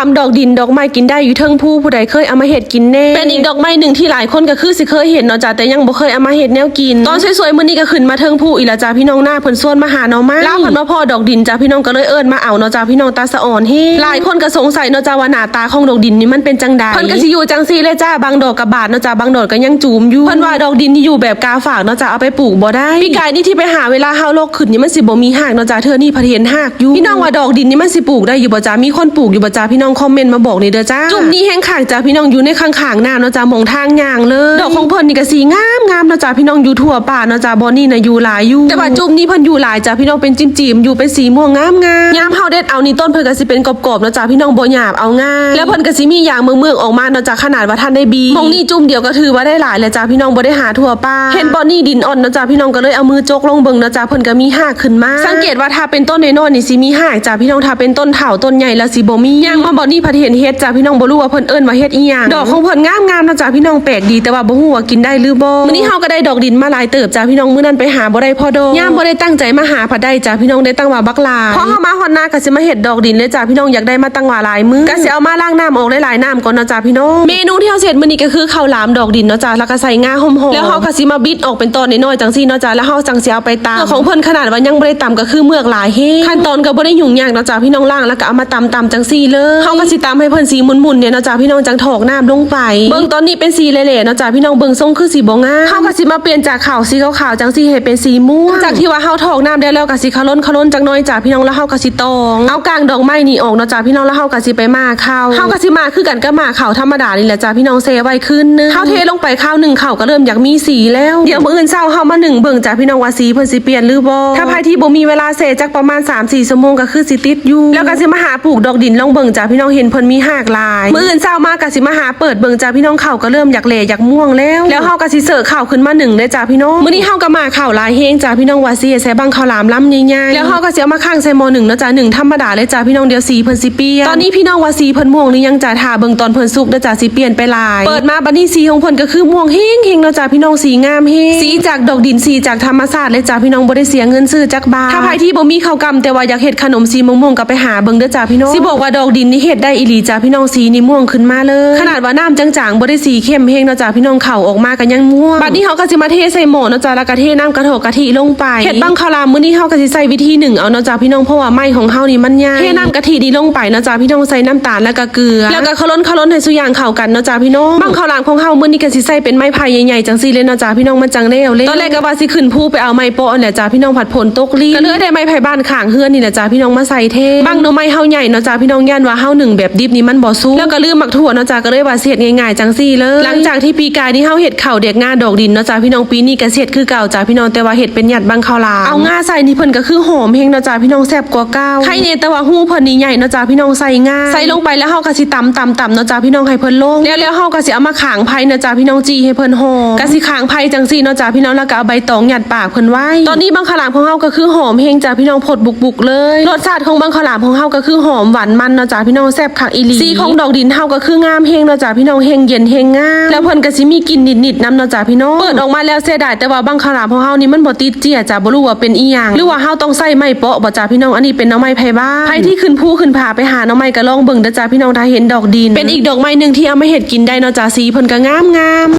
ามดอกดินดอกไม้กินได้อยู่เทิงผู้ผู้ใดเคยเอามาเฮ็ดกินแน่เป็นอีกดอกไม้หนึ่งที่หลายคนก็คือสิเคยเห็นเนาะจ้ะแต่ยังบ่เคยเอามาเฮ็ดแนวกิน ตอนสวยๆมื้อนี้ก็ขึ้นมาเทิงผู้อีละจ้ะพี่น้องหน้าเพิ่นส่วนมาหาเนาะมาล่าเพิ่นมาพ่อดอกดินจ้ะพี่น้องก็เลยเอิ้นมาเอาเนาะจ้ะพี่น้องตาสะอ่อนเฮหลายคนก็สงสัยเนาะจ้ะว่าหน้าตาของดอกดินนี่มันเป็นจังใดเพิ่นก็สิอยู่จังซี่เลยจ้าบางดอกกับบาดเนาะจ้ะบางดอกก็ยังจูมอยู่เพิ่นว่าดอกดินที่อยู่แบบกาฝากเนาะจ้ะเอาไปปลูกบ่ได้พี่กายนี่ที่ไปหาเวลาเฮาโลกขึ้นนี่มันสิบ่มีหากเนาะจ้ะเธอนี่พะเห็นหากอยู่พี่น้องว่าดอกดินนี่มันสิปลูกได้อยู่บ่จ้ามีคนปลูกอยู่บ่จ้าพี่น้องคอมเมนต์มาบอกนี่เด้อจ้า จุ่มนี้แห้งขางจ้าพี่น้องอยู่ในข้างๆหน้าเนาะจ้ามองทางย่างเลย ดอกของเพิ่นนี่ก็สีงามงามเนาะจ้าพี่น้องอยู่ทั่วป่าเนาะจ้าบ่นี่น่ะอยู่หลายอยู่ แต่ว่าจุ่มนี้เพิ่นอยู่หลายจ้าพี่น้องเป็นจิ้มๆอยู่เป็นสีม่วงงามงามยามเฮาเด็ดเอานี่ต้นเพิ่นก็สิเป็นกรอบๆเนาะจ้าพี่น้องบ่หยาบเอาง่ายแล้วเพิ่นก็สิมีอย่างเมืองๆออกมาเนาะจ้าขนาดว่าท่านได้บีมองนี่จุ่มเดียวก็ถือว่าได้หลายแล้วจ้าพี่น้องบ่ได้หาทั่วป่าเห็นบ่นี่ดินอ่อนเนาะจ้าพี่น้องก็เลยเอามือจกลงเบิ่งเนาะจ้าเพิ่นก็มีหากขึ้นมา สังเกตว่าถ้าเป็นต้นน้อยๆนี่สิมีหากจ้าพี่น้องถ้าเป็นต้นเถาต้นใหญ่แล้วสิบ่มีย่างมาบ่นี่พัดเห็นเฮ็ดจ้าพี่น้องบ่รู้ว่าเพิ่นเอิ้นว่าเฮ็ดอีหยังดอกของเพิ่นงามๆเนาะจ้าพี่น้องแปลกดีแต่ว่าบ่ฮู้ว่ากินได้หรือบ่มื้อนี้เฮาก็ได้ดอกดินมาหลายเติบจ้าพี่น้องมื้อนั้นไปหาบ่ได้พอดอกยามบ่ได้ตั้งใจมาหาพัดได้จ้าพี่น้องได้ตั้งว่าบักหลายพอเฮามาฮอดนาก็สิมาเฮ็ดดอกดินเลยจ้าพี่น้องอยากได้มาตั้งว่าหลายมื้อก็สิเอามาล้างน้ำออกหลายๆน้ำก่อนเนาะจ้าพี่น้องเมนูที่เฮาเสร็จมื้อนี้ก็คือข้าวหลามดอกดินเนาะจ้าแล้วก็ใส่งาหอมๆแล้วเฮาก็สิมาบิดออกเป็นตอนน้อยๆจังซี่เนาะจ้าแล้วเฮาจังสิเอาไปตำของเพิ่นขนาดว่ายังบ่ได้ตำก็คือเมือกหลายเฮขั้นตอนก็บ่ได้ยุ่งยากเนาะจ้าพี่น้องล้างแล้วก็เอามาตำตำจังซี่เลยเฮาก็สิตำให้เพิ่นสีหมุนๆเนี่ยเนาะจ้าพี่น้องจังถอกน้ำลงไป เบิ่งตอนนี้เป็นสีเละๆเนาะจ้าพี่น้องเบิ่งทรงคือสีบ่งามเฮาก็สิมาเปลี่ยนจากขาวสีขาวๆจังซี่ให้เป็นสีม่วงจากที่ว่าเฮาถอกน้ำได้แล้วก็สิคาล้นคาล้นจังน้อยจ้าพี่น้องแล้วเฮาก็สิตองเอากลางดอกไม้นี่ออกเนาะจ้าพี่น้องแล้วเฮาก็สิไปมาข้าวเฮาก็สิมาคือกันกับมาข้าวธรรมดานี่แหละจ้าพี่น้องเซไว้ขึ้นนึงเฮาเทลงไปข้าวหนึ่งข้าวก็เริ่มอยากมีสีแล้วเดี๋ยวมื้ออื่นเช้าเฮามาหนึ่งเบิ่งจ้าพี่น้องว่าสีเพิ่นสิเปลี่ยนหรือบ่ถ้าใครที่บ่มีเวลาเสจักประมาณ3-4ชั่วโมงก็คือสิติดอยู่แล้วก็สิมาหาปลูกดอกดินลองเบิ่งจ้าพี่น้องเห็นเพิ่นมีหากหลาย มื้ออื่นเช้ามาก็สิมาหาเปิดเบิ่งจ้าพี่น้องข้าวก็เริ่มอยากแหล่อยากม่วงแล้ว แล้วเฮาก็สิเสิร์ฟข้าวขึ้นมาหนึ่งเลยจ้าพี่น้อง มื้อนี้เฮาก็มาข้าวหลายเฮงจ้าพี่น้องว่าสิใส่บังข้าวหลามล้ำใหญ่ๆแล้วเฮาก็สิเอามาข้างใส่หม้อหนึ่งเนาะจ้าหนึ่งธรรมดาเลยจ้าพี่น้องเดี๋ยวสีเพิ่นสิเปลี่ยนตอนนี้พี่น้องว่าสีเพิ่นม่วงหรือยังจ้าถ้าเบิ่งตอนเพิ่นสุกเด้อจ้าสิเปลี่ยนไปหลาย เปิดมาบัดนี้สีของเพิ่นก็คือม่วงเฮงเฮงเนาะจ้าพี่น้องสีงามเฮงสีจากดอกดินสีจากธรรมชาติเลยจ้าพี่น้องบ่ได้เสียเงินซื้อจักบาทถ้าใครที่บ่มีข้าวกำแต่ว่าอยากเฮ็ดขนมสีม่วงๆก็ไปหาเบิ่งเด้อจ้าพี่น้องสิบอกว่าดอกดินนี่เฮ็ดได้อีหลีจ้าพี่น้องสีนี่ม่วงขึ้นมาเลย ขนาดว่าน้ำจางๆบ่ได้สีเข้มเฮงเนาะจ้าพี่น้องเข่าออกมาก็ยังม่วงบัดนี้เฮาก็สิมาเทใส่หม้อเนาะจ้าแล้วก็เทน้ำกระโถกกะทิลงไปเฮ็ดบังข้าวหลามมื้อนี้เฮาก็สิใส่วิธีหนึ่งเอาเนาะจ้าพี่น้องเพราะว่าไม้ของเฮานี่มันยากเทน้ำกะทิดีลงไปเนาะจ้าพี่น้องใส่น้ำตาลแล้วก็เกลือ แล้วก็คล้นคล้นให้สุกอย่างเข้ากันเนาะจ้าพี่น้องบังข้าวหลามของเฮามื้อนี้ก็สิใส่เป็นไม้ไผ่ใหญ่ๆจังซี่เลยเนาะจ้าพี่น้องมันจังแล้วเลยตอนแรกก็ว่าสิขึ้นภูไปเอาไม้โปะเนี่ยจ้าพี่น้องผัดผลตกลีก็เลยได้ไม้ไผ่บ้านข้างเฮือนนี่แหละจ้าพี่น้องมาใส่เทบังหน่อไม้เฮาใหญ่เนาะจ้าพี่น้องย่านว่าเฮาหนึ่งแบบดิบนี่มันบ่สู้แล้วก็ลืมหมักถั่วเนาะจ้าก็เลยว่าเสียดง่ายๆจังซี่เลยหลังจากที่ปีกายนี่เฮาเฮ็ดข้าวเด็กงาดอกดินเนาะจ้าพี่น้องปีนี้ก็เสร็จคือเก่าจ้าพี่น้องแต่ว่าเฮ็ดเป็นหยัดบังข้าวหลามเอางาใส่นี่เพิ่นก็คือหอมเฮงเนาะจ้าพี่น้องแซ่บกว่าเก่าใครเนี่ยแต่ว่าหู้เพิ่นนี่ใหญ่เนาะจ้าพี่น้องใส่งาใส่ลงไปแล้วเฮาก็สิตำตำตำเนาะจ้าพี่น้องให้เพิ่นลงแล้วแล้วเฮาก็สิเอามาขางไผ่เนาะจ้าพี่น้องจีให้เพิ่นหอมก็สิขางไผ่จังซี่เนาะจ้าพี่น้องแล้วก็เอาใบตองหยัดปากเพิ่นไว้ตอนนี้บังข้าวหลามของเฮาก็คือหอมเฮงจ้าพี่น้องผดบุกๆเลยรสชาติของบังข้าวหลามของเฮาก็คือหอมหวานมันเนาะจ้าพี่น้องแซ่บคักอีหลีสีของดอกดินเฮาก็คืองามเฮงเนาะจ้าพี่น้องเฮงเย็นเฮงงามแล้วเพิ่นก็สิมีกลิ่นนิดๆนำเนาะจ้าพี่น้องเปิดออกมาแล้วเสียดายแต่ว่าบังข้าวหลามของเฮานี่มันบ่ติดเจียจ้าบ่รู้ว่าเป็นอีหยังหรือว่าเฮาต้องใส่ไม้เปาะบ่จ้าพี่น้องอันนี้เป็นหน้ำไม้ไผ่บ้านไผที่ขึ้นภูขึ้นผาไปหาหน้ำไม้ก็ลองเบิ่งเด้อจ้าพี่น้องถ้าเห็นดอกดิน เป็นอีกดอกไม้หนึงที่เอามาเฮ็ดกินได้เนาะจ้าสีเพิ่นก็งามงาม